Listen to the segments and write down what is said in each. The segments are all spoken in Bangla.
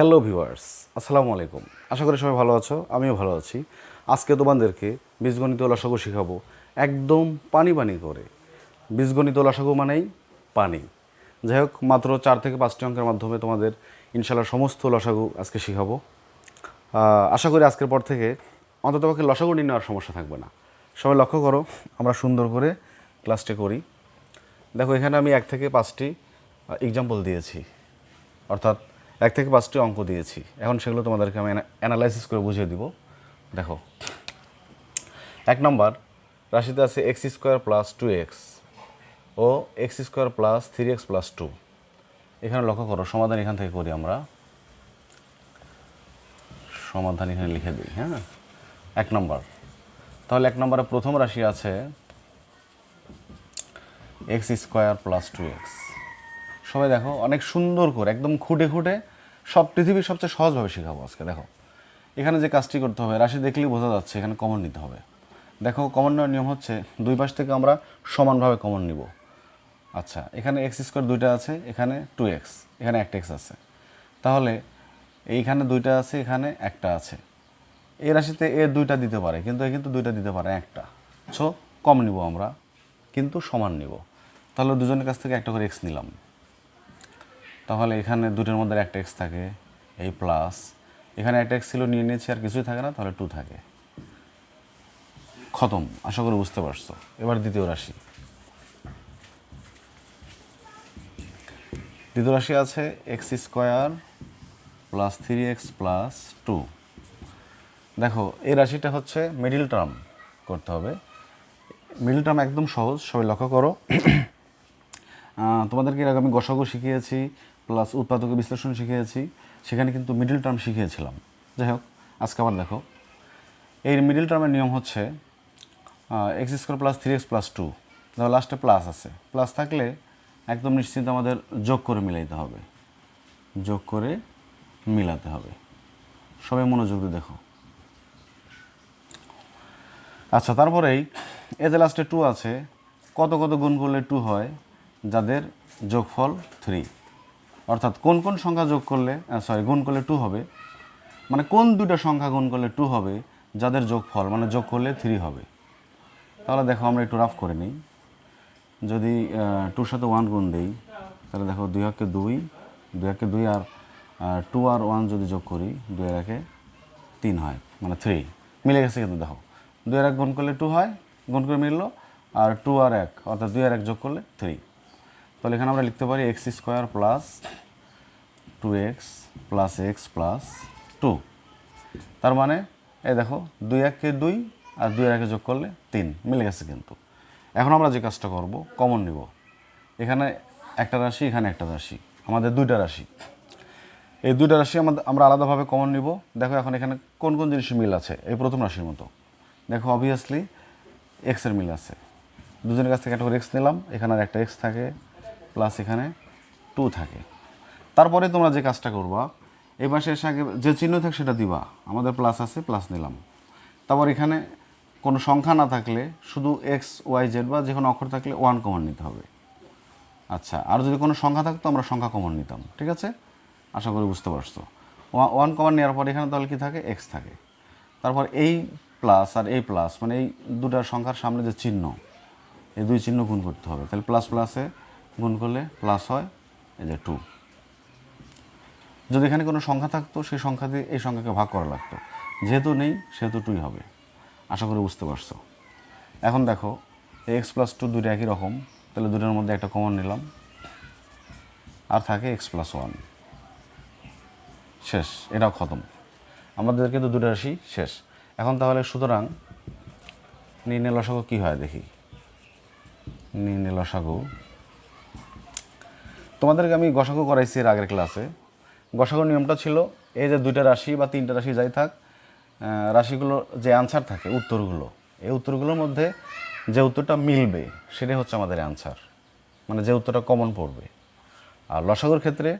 হ্যালো ভিউয়ার্স আসসালামু আলাইকুম। আশা করি সবাই ভালো আছো, আমিও ভালো আছি। আজকে তোমাদেরকে বীজগণিত লসাগু শেখাবো একদম পানি পানি করে। বীজগণিত লসাগু মানেই পানি। যাই হোক, মাত্র চার থেকে পাঁচটি অঙ্কের মাধ্যমে তোমাদের ইনশাল্লাহ সমস্ত লসাগু আজকে শেখাবো। আশা করি আজকের পর থেকে অন্ততপক্ষে লসাগু নিয়ে নেওয়ার সমস্যা থাকবে না। সবাই লক্ষ্য করো, আমরা সুন্দর করে ক্লাসটি করি। দেখো, এখানে আমি এক থেকে পাঁচটি এক্সাম্পল দিয়েছি। অর্থাৎ এক থেকে পাঁচটি অঙ্ক দিয়েছি। এখন সেগুলো তোমাদেরকে আমি অ্যানালাইসিস করে বুঝিয়ে দিব। দেখো। এক নম্বর, রাশিতে আছে x square plus two x ও x square plus three x plus two এখানে লক্ষ্য করো, সমাধান এখান থেকে করি আমরা। সমাধান এখানে লিখে দিই হ্যাঁ? এক নম্বর। তাহলে এক নম্বরে প্রথম রাশি আছে x square plus two x সবাই দেখো, অনেক সুন্দর করে, একদম খুঁটে খুঁটে সব পৃথিবীর সবচেয়ে সহজভাবে শেখাবো আজকে, দেখো। এখানে যে কাজটি করতে হবে, রাশি দেখলেই বোঝা যাচ্ছে এখানে কমন নিতে হবে। দেখো কমন নেওয়ার নিয়ম হচ্ছে দুই পাশ থেকে আমরা সমানভাবে কমন নিব। আচ্ছা এখানে এক্স স্কোয়ার দুইটা আছে, এখানে টু এক্স এখানে একটা এক্স আছে। তাহলে এইখানে দুইটা আছে, এখানে একটা আছে। এই রাশিতে এ দুইটা দিতে পারে, কিন্তু এ কিন্তু দুইটা দিতে পারে, একটা। সো কম নিব আমরা, কিন্তু সমান নিব। তাহলে দুজনের কাছ থেকে একটা করে এক্স নিলাম। তাহলে এখানে দুটোর মধ্যে একটা এক্স থাকে এই প্লাস এখানে একটা এক্স ছিল, নিয়ে নিয়েছি, আর কিছুই থাকে না, তাহলে টু থাকে। খতম, আশা করি বুঝতে পারছ। এবার দ্বিতীয় রাশি। দ্বিতীয় রাশি আছে x square plus three x plus two দেখো, এই রাশিটা হচ্ছে মিডিল টার্ম করতে হবে। মিডিল টার্ম একদম সহজ, সবাই লক্ষ্য করো। তোমাদেরকে এর আগে আমি গসাগু শিখিয়েছি। প্লাস উৎপাদক বিশ্লেষণ শিখিয়েছি, সেখানে কিন্তু মিডিল টার্ম শিখিয়েছিলাম। যাই হোক, আজকে আবার দেখো। এই মিডিল টার্মের নিয়ম হচ্ছে x square plus three x plus two দেখো লাস্টে প্লাস আছে। প্লাস থাকলে একদম নিশ্চিন্ত আমাদের যোগ করে মিলাইতে হবে। যোগ করে মিলাতে হবে। সবাই মনোযোগ দিয়ে দেখো। আচ্ছা তারপরেই এতে লাস্টে টু আছে, কত কত গুণ করলে টু হয়? যাদের যোগফল থ্রি অর্থাৎ কোন কোন সংখ্যা যোগ করলে সরি গুণ করলে টু হবে। মানে কোন দুটো সংখ্যা গুণ করলে টু হবে, যাদের যোগফল মানে যোগ করলে থ্রি হবে। তাহলে দেখো আমরা একটু রাফ করে নিই। যদি টুর সাথে ওয়ান গুণ দিই, তাহলে দেখো দুই একে দুই দুই একে দুই আর টু আর ওয়ান যদি যোগ করি, দুই আর একে তিন হয় মানে থ্রি মিলে গেছে কিন্তু দেখো। দুই আর এক গুণ করলে টু হয়, গুণ করে মিললো, আর টু আর এক, অর্থাৎ দুই আর এক যোগ করলে থ্রি তাহলে এখানে আমরা লিখতে পারি x square plus two x plus x plus two তার মানে এই দেখো, দুই এককে দুই আর দুই একে যোগ করলে তিন, মিলে গেছে কিন্তু। এখন আমরা যে কাজটা করব কমন নিব। এখানে একটা রাশি, এখানে একটা রাশি, আমাদের দুইটা রাশি। এই দুইটা রাশি আমাদের আমরা আলাদাভাবে কমন নিব। দেখো এখন এখানে কোন কোন জিনিসের মিল আছে? এই প্রথম রাশির মতো। দেখো অবভিয়াসলি এক্সের মিল আছে। দুজনের কাছ থেকে একটা করে এক্স নিলাম। এখানে আর একটা এক্স থাকে। প্লাস এখানে টু থাকে। তারপরে তোমরা যে কাজটা করবা, এই পাশে এসে আগে যে চিহ্ন থাকে সেটা দিবা। আমাদের প্লাস আছে প্লাস নিলাম। তারপর এখানে কোনো সংখ্যা না থাকলে শুধু এক্স ওয়াই জেড বা যে কোনো অক্ষর থাকলে ওয়ান কমন নিতে হবে। আচ্ছা আর যদি কোনো সংখ্যা থাকতো, আমরা সংখ্যা কমন নিতাম, ঠিক আছে? আশা করি বুঝতে পারছ। ওয়া- ওয়ান কমন নেওয়ার পর এখানে তাহলে কি থাকে? এক্স থাকে। তারপর এই প্লাস আর এই প্লাস মানে এই দুটার সংখ্যার সামনে যে চিহ্ন, এই দুই চিহ্ন গুণ করতে হবে। তাহলে প্লাস প্লাসে গুণ করলে প্লাস হয়, এই যে টু যদি এখানে কোনো সংখ্যা থাকতো, সেই সংখ্যা দিয়ে এই সংখ্যাকে ভাগ করা লাগতো। যেহেতু নেই, সেহেতু টুই হবে। আশা করি বুঝতে পারছ। এখন দেখো এক্স প্লাস টু দুইটা একই রকম, তাহলে দুটোর মধ্যে একটা কমন নিলাম। আর থাকে এক্স প্লাস ওয়ান শেষ, এটাও খতম। আমাদের কিন্তু দুটো রাশি শেষ। এখন তাহলে সুতরাং, নির্ণয় লসাগু কী হয় দেখি? নির্ণয় লসাগু তোমাদেরকে আমি গসাগু করাইছি এর আগের ক্লাসে। গসাগুর নিয়মটা ছিল, এই যে দুইটা রাশি বা তিনটা রাশি যাই থাক রাশিগুলো যে অ্যান্সার থাকে, উত্তরগুলো, এই উত্তরগুলোর মধ্যে যে উত্তরটা মিলবে, সেটাই হচ্ছে আমাদের অ্যান্সার মানে যে উত্তরটা কমন পড়বে। আর লসাগুর ক্ষেত্রে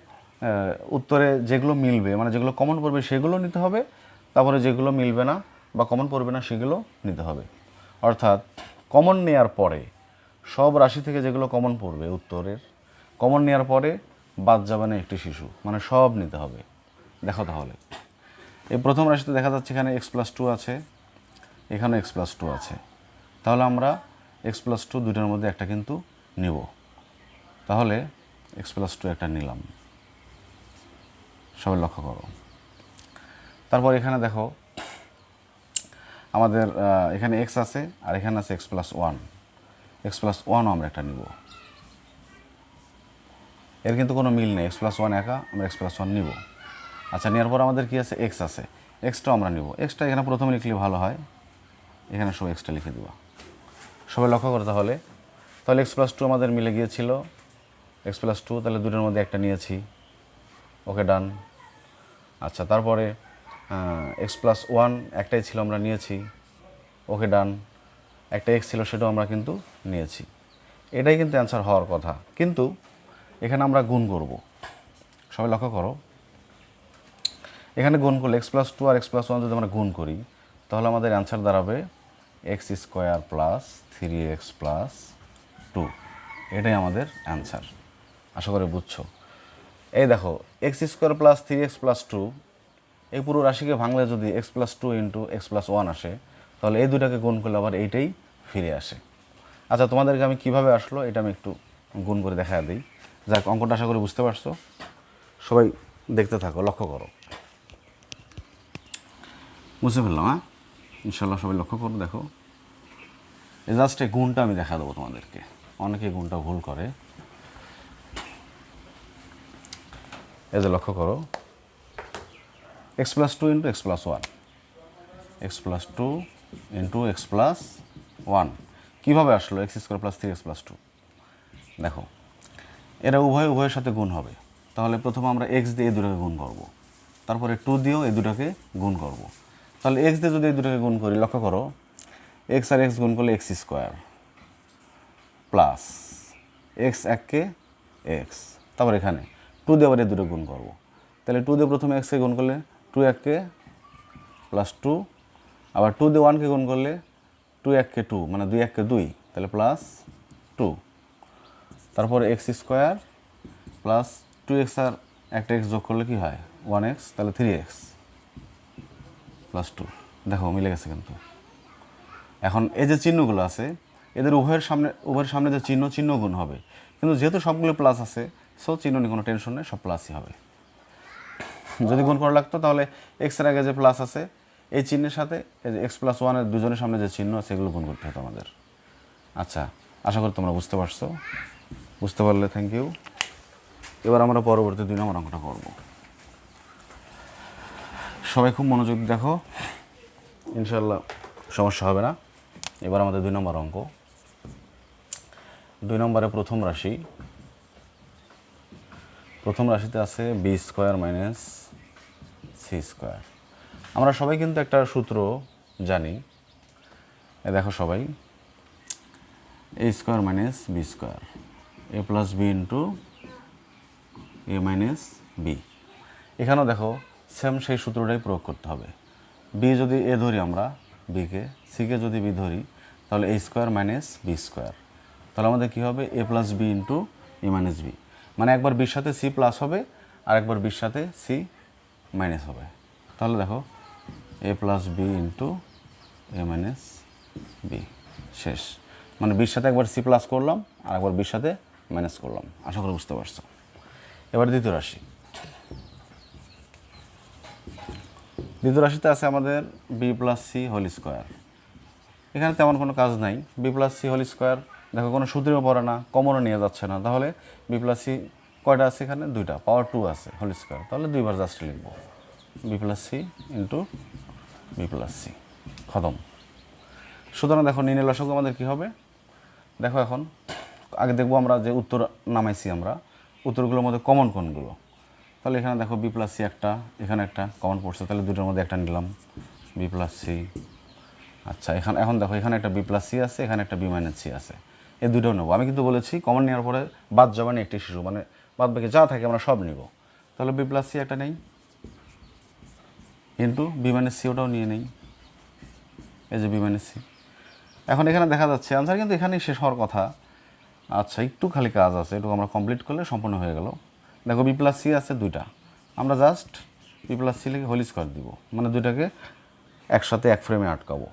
উত্তরে যেগুলো মিলবে মানে যেগুলো কমন পড়বে সেগুলো নিতে হবে, তারপরে যেগুলো মিলবে না বা কমন পড়বে না সেগুলো নিতে হবে। অর্থাৎ কমন নেয়ার পরে সব রাশি থেকে যেগুলো কমন পড়বে, উত্তরের কমন নেওয়ার পরে বাদ যাবে না একটি শিশু। মানে সব নিতে হবে। দেখো তাহলে। এই প্রথম রাশিতে দেখা যাচ্ছে এখানে এক্স প্লাস টু আছে। এখানে এক্স প্লাস টু আছে। তাহলে আমরা এক্স প্লাস টু দুইটার মধ্যে একটা কিন্তু নিব। তাহলে এক্স প্লাস টু একটা নিলাম। সবাই লক্ষ্য করো। তারপর এখানে দেখো, আমাদের এখানে এক্স আছে আর এখানে আছে x plus one x plus ওয়ানও আমরা একটা নিব। এর কিন্তু কোনো মিল নেই এক্স প্লাস ওয়ান একা আমরা এক্স প্লাস ওয়ান নিব। আচ্ছা নেওয়ার পর আমাদের কি আছে? এক্স আছে। এক্সটাও আমরা নিব। এক্সটা এখানে প্রথমে লিখলে ভালো হয়। এখানে সব এক্সটা লিখে দেবো। সবাই লক্ষ্য করে তাহলে। তাহলে এক্স প্লাস টু আমাদের মিলে গিয়েছিল। এক্স প্লাস টু তাহলে দুটোর মধ্যে একটা নিয়েছি। ওকে ডান আচ্ছা তারপরে এক্স প্লাস ওয়ান একটাই ছিল আমরা নিয়েছি। ওকে ডান একটা এক্স ছিল সেটাও আমরা কিন্তু নিয়েছি। এটাই কিন্তু অ্যান্সার হওয়ার কথা। কিন্তু এখানে আমরা গুণ করব। সবাই লক্ষ্য করো। এখানে গুণ করলে এক্স প্লাস টু আর এক্স প্লাস ওয়ান যদি আমরা গুণ করি, তাহলে আমাদের অ্যান্সার দাঁড়াবে x square plus three x plus two এটাই আমাদের অ্যান্সার আশা করি বুঝছ। এই দেখো x square plus three x plus two এই পুরো রাশিকে ভাঙলে যদি x plus two into x plus one আসে, তাহলে এই দুটাকে গুণ করলে আবার এইটাই ফিরে আসে। আচ্ছা তোমাদেরকে আমি কীভাবে আসলো, এটা আমি একটু গুণ করে দেখা দিই। যাক, অঙ্কটা আশা করি বুঝতে পারছ। সবাই দেখতে থাকো, লক্ষ্য করো। বুঝতে ফেললাম হ্যাঁ? ইনশাল্লাহ সবাই লক্ষ্য করো, দেখো। জাস্ট এই গুণটা আমি দেখা দেবো তোমাদেরকে। অনেকে গুণটা ভুল করে। এই যে লক্ষ্য করো। X plus two into x plus one x plus two into x plus one কীভাবে আসলো? X square plus three x plus two দেখো। এরা উভয় উভয়ের সাথে গুণ হবে। তাহলে প্রথমে আমরা এক্স দিয়ে এই দুটোকে গুণ করব। তারপরে টু দিয়েও এই দুটোকে গুণ করব। তাহলে এক্স দিয়ে যদি এই দুটোকে গুণ করি, লক্ষ্য করো এক্স আর এক্স গুণ করলে এক্স স্কোয়ার প্লাস এক্স এককে এক্স তারপর এখানে টু দিয়ে আবার এই দুটো গুণ করব। তাহলে টু দিয়ে প্রথমে এক্সকে গুণ করলে টু এককে প্লাস টু আবার টু দিয়ে ওয়ানকে গুণ করলে টু এককে টু মানে দুই এককে দুই, তাহলে প্লাস টু তারপর x square plus two x আর একটা এক্স যোগ করলে কি হয়? ওয়ান এক্স তাহলে থ্রি এক্স প্লাস টু দেখো, মিলে গেছে কিন্তু। এখন এই যে চিহ্নগুলো আছে, এদের উভয়ের সামনে উভয়ের সামনে যে চিহ্ন চিহ্ন গুণ হবে। কিন্তু যেহেতু সবগুলো প্লাস আছে সো চিহ্ন নিয়ে কোনো টেনশন নেই, সব প্লাসই হবে। যদি গুণ করা লাগতো, তাহলে এক্সের আগে যে প্লাস আছে, এই চিহ্নের সাথে এই যে এক্স প্লাস ওয়ানের দুজনের সামনে যে চিহ্ন আছে এগুলো গুণ করতে হতো আমাদের। আচ্ছা আশা করি তোমরা বুঝতে পারছ। বুঝতে পারলে থ্যাংক ইউ এবার আমরা পরবর্তী দুই নম্বর অঙ্কটা করব। সবাই খুব মনোযোগ দেখো ইনশাল্লাহ সমস্যা হবে না। এবার আমাদের দুই নম্বর অঙ্ক। দুই নম্বরে প্রথম রাশি। প্রথম রাশিতে আছে b square minus c square আমরা সবাই কিন্তু একটা সূত্র জানি। দেখো সবাই a square minus b square a plus b into a minus b এখানেও দেখো সেম সেই সূত্রটাই প্রয়োগ করতে হবে। বি যদি এ ধরি আমরা বিকে সিকে যদি বি ধরি, তাহলে a square minus b square তাহলে আমাদের কী হবে? A plus b into a minus b মানে একবার বির সাথে সি প্লাস হবে, আর একবার বির সাথে সি মাইনাস হবে। তাহলে দেখো a plus b into a minus b শেষ। মানে বির সাথে একবার সি প্লাস করলাম, আর একবার বির সাথে মাইনাস করলাম। আশা করি বুঝতে পারছ। এবার দ্বিতীয় রাশি। দ্বিতীয় রাশিতে আছে আমাদের b plus c whole square এখানে তেমন কোনো কাজ নাই। B plus c whole square দেখো, কোনো সূত্রেও পড়ে না, কমনও নিয়ে যাচ্ছে না। তাহলে বি প্লাস সি কয়টা আছে এখানে? দুইটা। পাওয়ার টু আছে হোল স্কোয়ার তাহলে দুইবার জাস্ট লিখব। B plus c into b plus c খতম। সুতরাং দেখো, নির্ণয় লসক আমাদের কী হবে? দেখো এখন আগে দেখব আমরা যে উত্তর নামাইছি আমরা, উত্তরগুলোর মধ্যে কমন কোনগুলো? তাহলে এখানে দেখো বি প্লাস সি একটা, এখানে একটা কমন পড়ছে, তাহলে দুটোর মধ্যে একটা নিলাম। বি প্লাস সি আচ্ছা এখানে এখন দেখো, এখানে একটা বি প্লাস সি আছে, এখানে একটা বি মাইনাস সি আছে। এই দুটোও নেব। আমি কিন্তু বলেছি কমন নেওয়ার পরে বাদ যাবে না একটি শিশু মানে বাদ বাকি যা থাকে আমরা সব নিব। তাহলে বি প্লাস সি একটা নেই। কিন্তু বি মাইনাস সি ওটাও নিয়ে নেই। এই যে বি মাইনাস সি এখন এখানে দেখা যাচ্ছে আনসার কিন্তু এখানেই শেষ হওয়ার কথা। আচ্ছা একটু খালি কাজ আছে একটু আমরা কমপ্লিট করলে সম্পূর্ণ হয়ে গেল। দেখো বি প্লাস সি আছে দুইটা। আমরা জাস্ট বি প্লাস সি লিখে হোল স্কোয়ার দিব। মানে দুইটাকে একসাথে এক ফ্রেমে আটকাবো।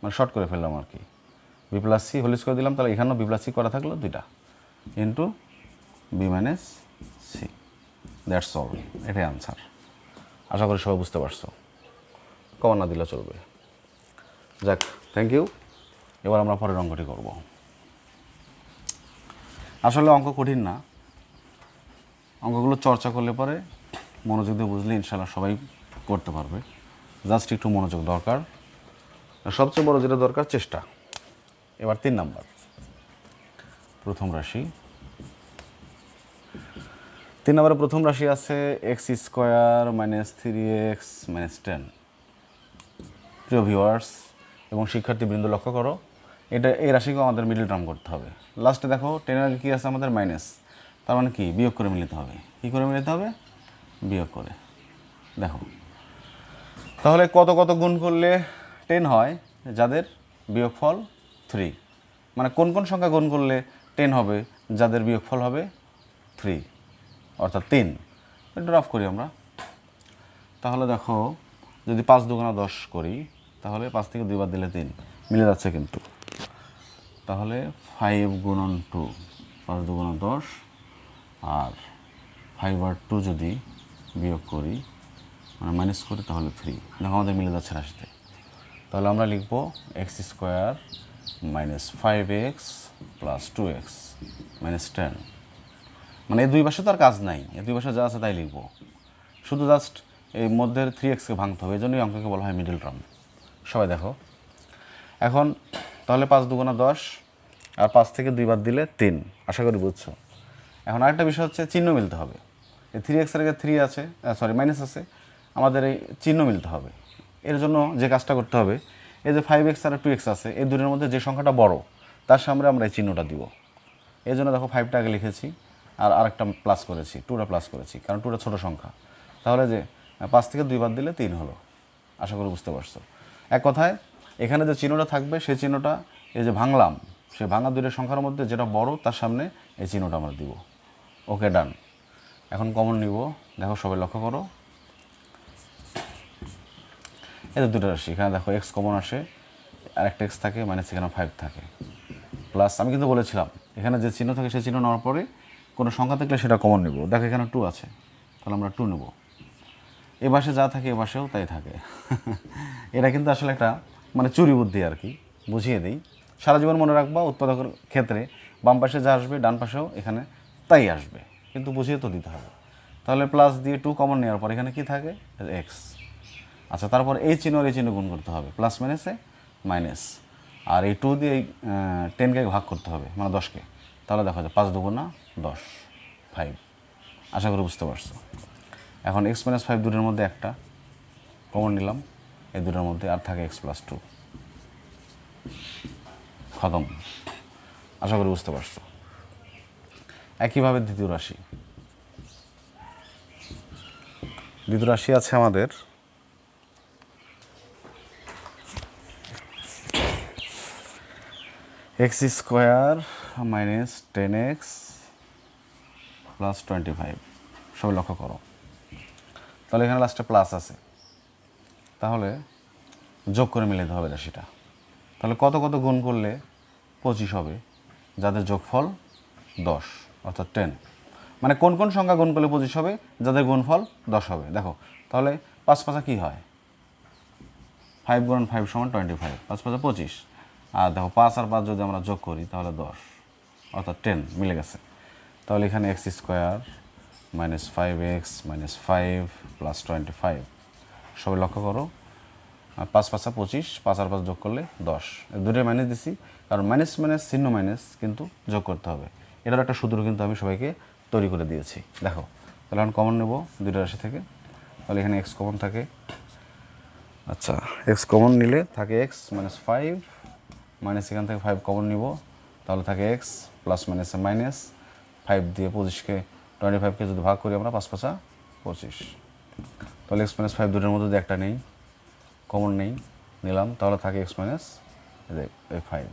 মানে শর্ট করে ফেললাম আর কি। B plus c whole square দিলাম, তাহলে এখানেও বি প্লাস সি করা থাকল দুইটা। Into b minus c that's all এটাই আনসার আশা করি সবাই বুঝতে পারছ। কমন না দিলে চলবে। যাক থ্যাংক ইউ এবার আমরা পরের অঙ্কটি করব। আসলে অঙ্ক কঠিন না। অঙ্কগুলো চর্চা করলে পরে মনোযোগ দিয়ে বুঝলে ইনশাল্লাহ সবাই করতে পারবে। জাস্ট একটু মনোযোগ দরকার। সবচেয়ে বড় যেটা দরকার, চেষ্টা। এবার তিন নাম্বার। প্রথম রাশি। তিন নম্বরে প্রথম রাশি আছে x square minus three x minus ten. প্রিয় ভিউয়ার্স এবং শিক্ষার্থীবৃন্দ লক্ষ্য করো এটা, এই রাশিকেও আমাদের মিডল টার্ম করতে হবে। লাস্টে দেখো টেনের আগে কী আছে আমাদের? মাইনাস তার মানে কি? বিয়োগ করে মিলাতে হবে। কী করে মিলাতে হবে? বিয়োগ করে। দেখো। তাহলে কত কত গুণ করলে টেন হয়? যাদের বিয়োগফল থ্রি মানে কোন কোন সংখ্যা গুণ করলে টেন হবে? যাদের বিয়োগফল হবে থ্রি অর্থাৎ তিন। এটা অফ করি আমরা। তাহলে দেখো, যদি পাঁচ দুগুণা দশ করি, তাহলে পাঁচ থেকে দুইবার দিলে তিন। মিলে যাচ্ছে কিন্তু। তাহলে ফাইভ গুণন টু পাঁচ দুগুণা দশ, আর ফাইভ আর টু যদি বিয়োগ করি মানে মাইনাস করি, তাহলে থ্রি দেখো আমাদের মিলে যাচ্ছে রাশিতে। তাহলে আমরা লিখব x square minus five x plus two x minus ten মানে এই দুই পাশে তো আর কাজ নাই, এই দুই পাশে যা আছে তাই লিখব। শুধু জাস্ট এই মধ্যের থ্রি এক্সকে ভাঙতে হবে, এই জন্যই অঙ্ককে বলা হয় মিডল টার্ম সবাই দেখো। এখন তাহলে পাঁচ দুগুণা দশ আর পাঁচ থেকে দুই দুইবার দিলে তিন। আশা করি বুঝছ। এখন আরেকটা বিষয় হচ্ছে চিহ্ন মিলতে হবে। এই থ্রি এক্সের আগে থ্রি আছে সরি মাইনাস আছে। আমাদের এই চিহ্ন মিলতে হবে। এর জন্য যে কাজটা করতে হবে, এই যে ফাইভ এক্স আর টু এক্স আছে, এই দুটোর মধ্যে যে সংখ্যাটা বড়, তার সামনে আমরা এই চিহ্নটা দিব। এই জন্য দেখো ফাইভটা আগে লিখেছি, আর আরেকটা প্লাস করেছি টুটা প্লাস করেছি, কারণ টুটা ছোটো সংখ্যা। তাহলে যে পাঁচ থেকে দুই দুইবার দিলে তিন হলো। আশা করি বুঝতে পারছ। এক কথায়, এখানে যে চিহ্নটা থাকবে, সেই চিহ্নটা এই যে ভাঙলাম সেই ভাঙা দুইটা সংখ্যার মধ্যে যেটা বড়, তার সামনে এই চিহ্নটা আমরা দিব। ওকে, ডান। এখন কমন নিব। দেখো, সবাই লক্ষ্য করো। যে দুটো রাশি, এখানে দেখো এক্স কমন আসে, আর একটা এক্স থাকে মানে সেখানে ফাইভ থাকে। প্লাস আমি কিন্তু বলেছিলাম, এখানে যে চিহ্ন থাকে সেই চিহ্ন নেওয়ার পরে কোনো সংখ্যা থাকলে সেটা কমন নেব। দেখো, এখানে টু আছে। তাহলে আমরা টু নেব। এ পাশে যা থাকে, এ বাসেও তাই থাকে। এটা কিন্তু আসলে একটা মানে চুরি বুদ্ধি আর কি। বুঝিয়ে দিই। সারা জীবন মনে রাখবা উৎপাদকের ক্ষেত্রে বাম পাশে যা আসবে, ডান পাশেও এখানে তাই আসবে। কিন্তু বুঝিয়ে তো দিতে হবে। তাহলে প্লাস দিয়ে টু কমন নেওয়ার পর এখানে কি থাকে? এক্স আচ্ছা তারপর এই চিহ্ন আর এই চিহ্ন গুণ করতে হবে। প্লাস মাইনাসে মাইনাস আর এই টু দিয়ে এই টেনকে ভাগ করতে হবে মানে দশকে তাহলে দেখা যায় পাঁচ দুগুণা দশ ফাইভ আশা করি বুঝতে পারছ। এখন এক্স মাইনাস ফাইভ দুটোর মধ্যে একটা কমন নিলাম। এই দুটোর মধ্যে আর থাকে এক্স প্লাস টু খতম। আশা করি বুঝতে পারছ। একইভাবে দ্বিতীয় রাশি। দ্বিতীয় রাশি আছে আমাদের। X square minus ten x plus twenty five. সবাই লক্ষ্য করো। তাহলে এখানে লাস্টে প্লাস আছে। তাহলে যোগ করে মিলাতে হবে রাশিটা। তাহলে কত কত গুণ করলে পঁচিশ হবে, যাদের যোগফল দশ, অর্থাৎ টেন মানে কোন কোন সংখ্যা গুণ করলে পঁচিশ হবে, যাদের গুণফল দশ হবে? দেখো, তাহলে পাঁচ পাঁচা কী হয়? ফাইভ গুণ ফাইভ সমান টোয়েন্টি ফাইভ পাঁচ পাঁচা পঁচিশ। আর দেখো, পাঁচ আর পাঁচ যদি আমরা যোগ করি, তাহলে দশ, অর্থাৎ টেন মিলে গেছে। তাহলে এখানে x square minus five x minus five plus twenty five সবাই লক্ষ্য করো পাঁচ পাঁচা পঁচিশ, পাঁচ আর পাঁচ যোগ করলে দশ। দুটোই মাইনাস দিছি কারণ মাইনাস মাইনাস চিহ্ন মাইনাস কিন্তু যোগ করতে হবে। এটার একটা সূত্র কিন্তু আমি সবাইকে তৈরি করে দিয়েছি। দেখো, তাহলে এখন কমন নেব দুটো রাশি থেকে। তাহলে এখানে এক্স কমন থাকে। আচ্ছা এক্স কমন নিলে থাকে এক্স মাইনাস ফাইভ মাইনাস এখান থেকে ফাইভ কমন নিব। তাহলে থাকে এক্স প্লাস মাইনাসে মাইনাস ফাইভ দিয়ে পঁচিশকে টোয়েন্টি ফাইভকে যদি ভাগ করি আমরা পাঁচ পাঁচা পঁচিশ। তাহলে এক্স মাইনাস ফাইভ দুটোর মধ্যে একটা নেই কমন নেই, নিলাম, তাহলে থাকে এক্স মাইনাস ফাইভ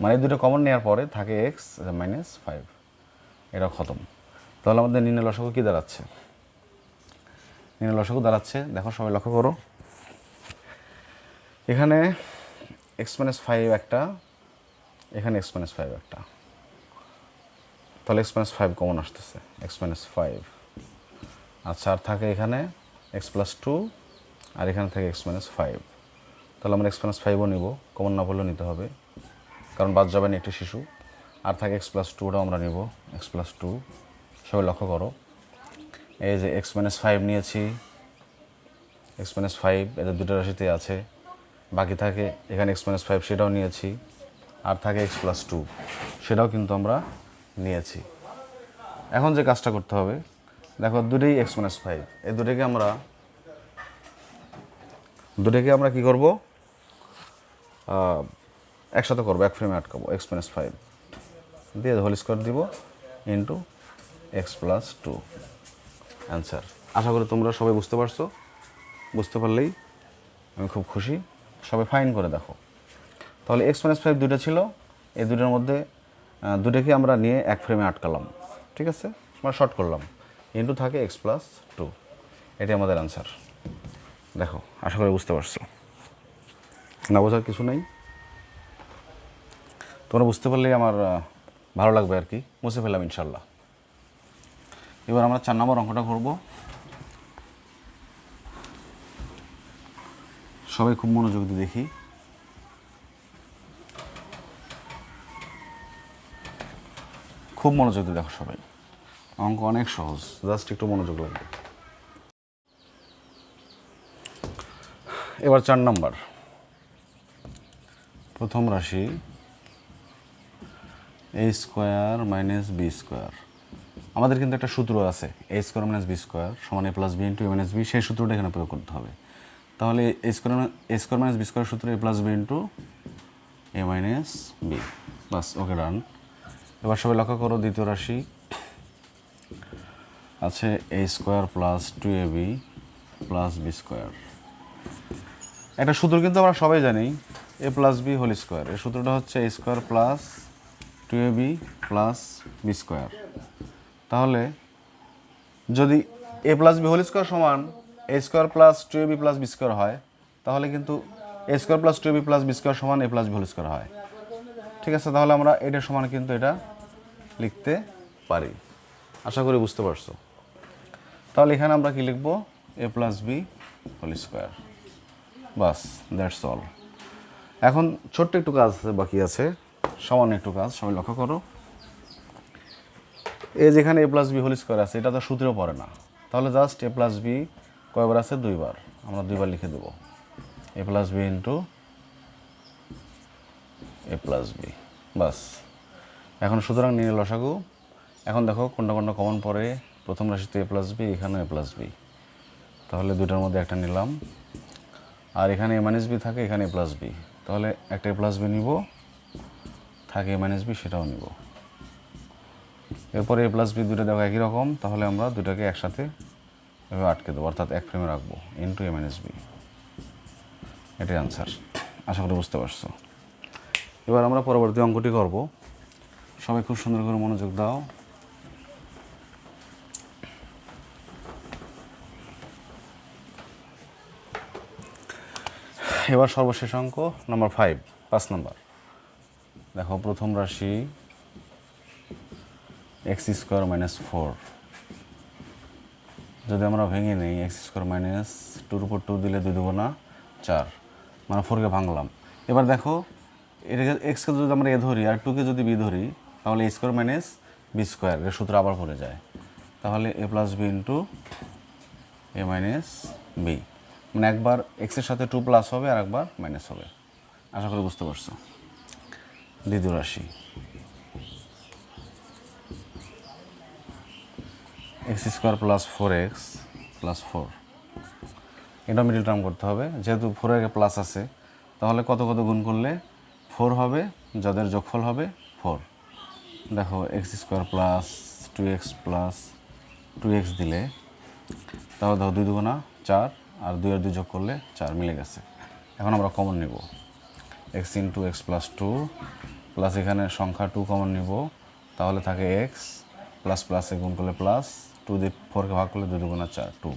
মানে এই দুটো কমন নেওয়ার পরে থাকে এক্স মাইনাস ফাইভ এটা খতম। তাহলে আমাদের নির্ণয় লসক কী দাঁড়াচ্ছে? নির্ণয় লসাগু দাঁড়াচ্ছে। দেখো, সবাই লক্ষ্য করো। এখানে এক্স মাইনাস ফাইভ একটা, এখানে এক্স মাইনাস ফাইভ একটা। তাহলে এক্স মাইনাস ফাইভ কমন আসতেছে। এক্স মাইনাস ফাইভ আচ্ছা আর থাকে এখানে এক্স প্লাস টু আর এখানে থাকে এক্স মাইনাস ফাইভ তাহলে আমরা এক্স মাইনাস ফাইভও নিব। কমন না বললেও নিতে হবে। কারণ বাদ যাবেন একটি শিশু। আর থাকে এক্স প্লাস টুটাও আমরা নিব। এক্স প্লাস টু সবাই লক্ষ্য করো। এই যে এক্স মাইনাস ফাইভ নিয়েছি। এক্স মাইনাস ফাইভ এদের দুটো রাশিতে আছে। বাকি থাকে এখানে এক্স মাইনাস ফাইভ সেটাও নিয়েছি। আর থাকে এক্স প্লাস টু সেটাও কিন্তু আমরা নিয়েছি। এখন যে কাজটা করতে হবে, দেখো দুটোই এক্স মাইনাস ফাইভ এই দুটোকে আমরা দুটোকে আমরা কি করব? একসাথে করব, এক ফ্রেমে আটকাবো এক্স মাইনাস ফাইভ দিয়ে হোল স্কোয়ার দিব into x plus two answer আশা করি তোমরা সবাই বুঝতে পারছ। বুঝতে পারলেই আমি খুব খুশি। সবাই ফাইন করে দেখো। তাহলে এক্স মাইনাস ফাইভ দুটো ছিল। এই দুটোর মধ্যে দুটোকে আমরা নিয়ে এক ফ্রেমে আটকালাম। ঠিক আছে? আমরা শর্ট করলাম। ইন্টু থাকে এক্স প্লাস টু এটাই আমাদের অ্যান্সার দেখো, আশা করি বুঝতে পারছ। না বোঝার কিছু নেই। তোমরা বুঝতে পারলেই আমার ভালো লাগবে আর কি। মুছে ফেললাম ইনশাল্লাহ। এবার আমরা চার নম্বর অঙ্কটা করব। সবাই খুব মনোযোগ দিয়ে দেখি। খুব মনোযোগ দিয়ে দেখো সবাই। অঙ্ক অনেক সহজ, জাস্ট একটু মনোযোগ লাগবে। এবার চার নম্বর। প্রথম রাশি a square minus b square আমাদের কিন্তু একটা সূত্র আছে a square minus b square সমান a plus b into a minus b সেই সূত্রটা এখানে প্রয়োগ করতে হবে। তাহলে a square a square minus b square সূত্র a plus b into a minus b bus okay done এবার সবাই লক্ষ্য করো, দ্বিতীয় রাশি আছে a square plus two a b plus b square একটা সূত্র কিন্তু আমরা সবাই জানি a plus b whole square এই সূত্রটা হচ্ছে a square plus two a b plus b square. তাহলে যদি a plus b whole square সমান a square plus two a b plus b square হয়, তাহলে কিন্তু a square plus two b plus b square সমান a plus b whole square হয়। ঠিক আছে, তাহলে আমরা এটা সমান কিন্তু এটা লিখতে পারি। আশা করি বুঝতে পারছ। তাহলে এখানে আমরা কি লিখব? A plus b whole square. Bus, that's all. এখন ছোট্ট একটু কাজ বাকি আছে। সামান্য একটু কাজ, সবাই লক্ষ্য করো। এই যেখানে a plus b whole square আছে, এটা তো সূত্রেও পড়ে না। তাহলে জাস্ট এ প্লাস বি কয়বার আছে? দুইবার। আমরা দুইবার লিখে দেবো। A plus b into a plus b বাস। এখন সুতরাং নিয়ে লসাগু এখন দেখো কোনটা কোনটা কমন পড়ে। প্রথম রাশিতে এ প্লাস বি এখানেও এ প্লাস বি তাহলে দুইটার মধ্যে একটা নিলাম। আর এখানে এ মাইনাস বি থাকে, এখানে এ প্লাস বি তাহলে একটা এ প্লাস বি নিব। থাকে এ মাইনাস বি সেটাও নিব। এরপরে এ প্লাস বি দুটো দেখো একই রকম, তাহলে আমরা দুটাকে একসাথে এভাবে আটকে দেবো, অর্থাৎ এক ফ্রেমে রাখব ইন্টু এ মাইনাস বি এটাই আনসার আশা করি বুঝতে পারছ। এবার আমরা পরবর্তী অঙ্কটি করব। সবাই খুব সুন্দর করে মনোযোগ দাও। এবার সর্বশেষ অঙ্ক নাম্বার ফাইভ পাঁচ নাম্বার দেখো, প্রথম রাশি, এক্স স্কোয়ার মাইনাস ফোর। যদি আমরা ভেঙে নিই, এক্স স্কোয়ার মাইনাস টুর উপর টু দিলে দুই দুগুণা চার। মানে ফোরকে ভাঙলাম। এবার দেখো এটাকে এক্সকে যদি আমরা এ ধরি আর টুকে যদি বি ধরি, তাহলে a square minus b square, এর সূত্র আবার পড়ে যায়। তাহলে a plus b into a minus b. মানে একবার এক্সের সাথে টু প্লাস হবে আর একবার মাইনাস হবে। আশা করি বুঝতে পারছ। দ্বিতীয় রাশি। X square plus four x plus four এটা মিডিল টার্ম করতে হবে। যেহেতু ফোর এর প্লাস আছে, তাহলে কত কত গুণ করলে ফোর হবে? যাদের যোগফল হবে ফোর দেখো x square plus two x plus two x দিলে, তাহলে ধরো দুই দুগুণা চার, আর দুই আর দুই যোগ করলে চার মিলে গেছে। এখন আমরা কমন নিব। X into x plus two plus এখানে সংখ্যা টু কমন নিব, তাহলে থাকে এক্স প্লাস প্লাসে গুণ করলে প্লাস টু দিয়ে ফোরকে ভাগ করলে দুই দুগুণা চার টু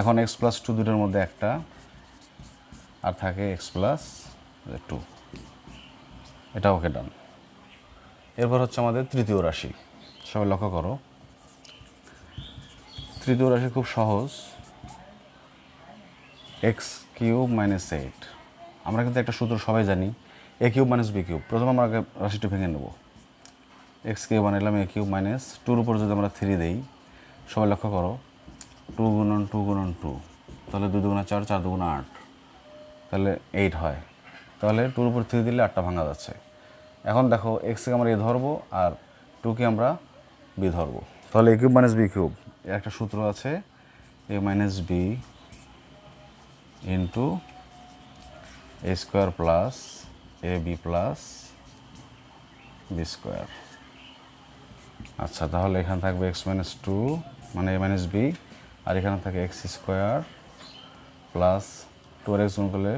এখন এক্স প্লাস টু দুটোর মধ্যে একটা, আর থাকে এক্স প্লাস টু এটা ওকে ডান এরপর হচ্ছে আমাদের তৃতীয় রাশি। সবাই লক্ষ্য করো। তৃতীয় রাশি খুব সহজ। এক্স কিউব মাইনাস এইট আমরা কিন্তু একটা সূত্র সবাই জানি a cube minus b cube. প্রথম আমরা আগে রাশিটা ভেঙে নেব। এক্স কিউব বানাইলাম এ কিউব মাইনাস টুর উপর যদি আমরা থ্রি দিই, সবাই লক্ষ্য করো টু গুণন টু গুণন টু তাহলে দুই দুগুণা চার চার দুগুণা আট, তাহলে এইট হয়। তাহলে টুর উপর থ্রি দিলে আটটা ভাঙা যাচ্ছে। এখন দেখো এক্সকে আমরা এ ধরবো আর টুকে আমরা বি ধরবো। তাহলে a cube minus b cube একটা সূত্র আছে a minus b into a square plus a b plus b square আচ্ছা তাহলে এখানে থাকবে এক্স মাইনাস টু মানে এ মাইনাস বি আর এখানে থাকে এক্স স্কোয়ার প্লাস টু আর এক্স গুণ করলে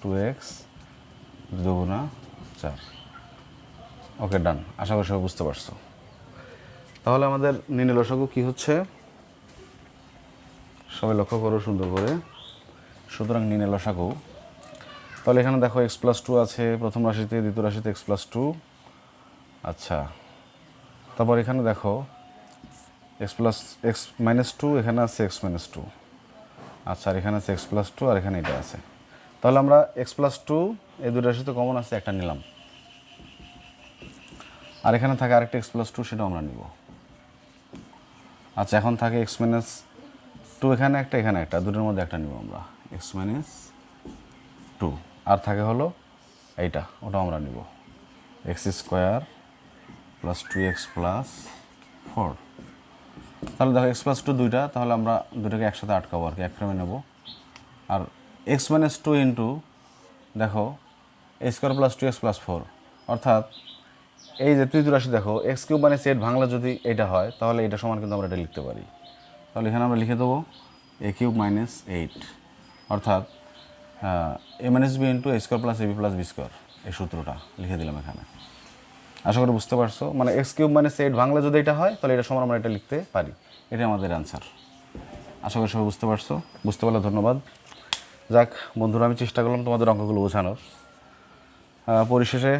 টু এক্স দুগুণা চার। ওকে ডান আশা করি সবাই বুঝতে পারছ। তাহলে আমাদের নির্ণয় লসাগু কী হচ্ছে? সবাই লক্ষ্য করো সুন্দর করে। সুতরাং নির্ণয় লসাগু তাহলে এখানে দেখো এক্স প্লাস টু আছে, প্রথম রাশিতে, দ্বিতীয় রাশিতে এক্স প্লাস টু আচ্ছা তারপর এখানে দেখো x plus x minus two এখানে আছে এক্স মাইনাস টু আচ্ছা আর এখানে আছে এক্স প্লাস টু আর এখানে এটা আছে। তাহলে আমরা এক্স প্লাস টু এই দুটো রাশিতে কমন আছে, একটা নিলাম। আর এখানে থাকে আরেকটা এক্স প্লাস টু সেটাও আমরা নিব। আচ্ছা এখন থাকে এক্স মাইনাস টু এখানে একটা এখানে একটা, দুটোর মধ্যে একটা নিব আমরা। এক্স মাইনাস টু আর থাকে হলো এইটা, ওটা আমরা নিব। X square plus two x plus four. তাহলে দেখো এক্স প্লাস টু দুইটা, তাহলে আমরা দুটোকে একসাথে আটকাবো আর কি, এক ফ্রেমে নেব। আর এক্স মাইনাস টু ইন্টু দেখো square plus two x plus four. অর্থাৎ এই যে তৃতীয় রাশি দেখো, এক্স কিউব মানে সেট ভাঙলে যদি এটা হয়, তাহলে এটা সমান কিন্তু আমরা এটা লিখতে পারি। তাহলে এখানে আমরা লিখে দেবো, এ কিউব মাইনাস এইট। অর্থাৎ a minus b into a square plus a b plus b square এই সূত্রটা লিখে দিলাম এখানে। আশা করি বুঝতে পারছ। মানে এক্স কিউব মাইনাস এইট ভাঙলে যদি এটা হয়, তাহলে এটা সমান আমরা এটা লিখতে পারি। এটাই আমাদের অ্যান্সার আশা করি সবাই বুঝতে পারছ। বুঝতে পারলে ধন্যবাদ। যাক, বন্ধুরা, আমি চেষ্টা করলাম তোমাদের অঙ্কগুলো বোঝানোর। পরিশেষে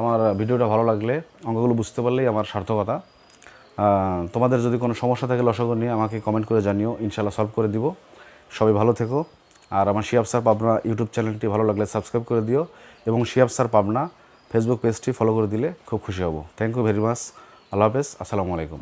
আমার ভিডিওটা ভালো লাগলে অঙ্কগুলো বুঝতে পারলেই আমার সার্থকতা। তোমাদের যদি কোনো সমস্যা থাকে, লসগো নিয়ে আমাকে কমেন্ট করে জানিও। ইনশাল্লাহ সলভ করে দিব। সবাই ভালো থেকো। আর আমার শিয়াব স্যার পাবনা ইউটিউব চ্যানেলটি ভালো লাগলে সাবস্ক্রাইব করে দিও এবং শিয়াব স্যার পাবনা ফেসবুক পেজটি ফলো করে দিলে খুব খুশি হব। থ্যাংক ইউ ভেরি মাচ আল্লাহ হাফেজ। আসসালামু আলাইকুম।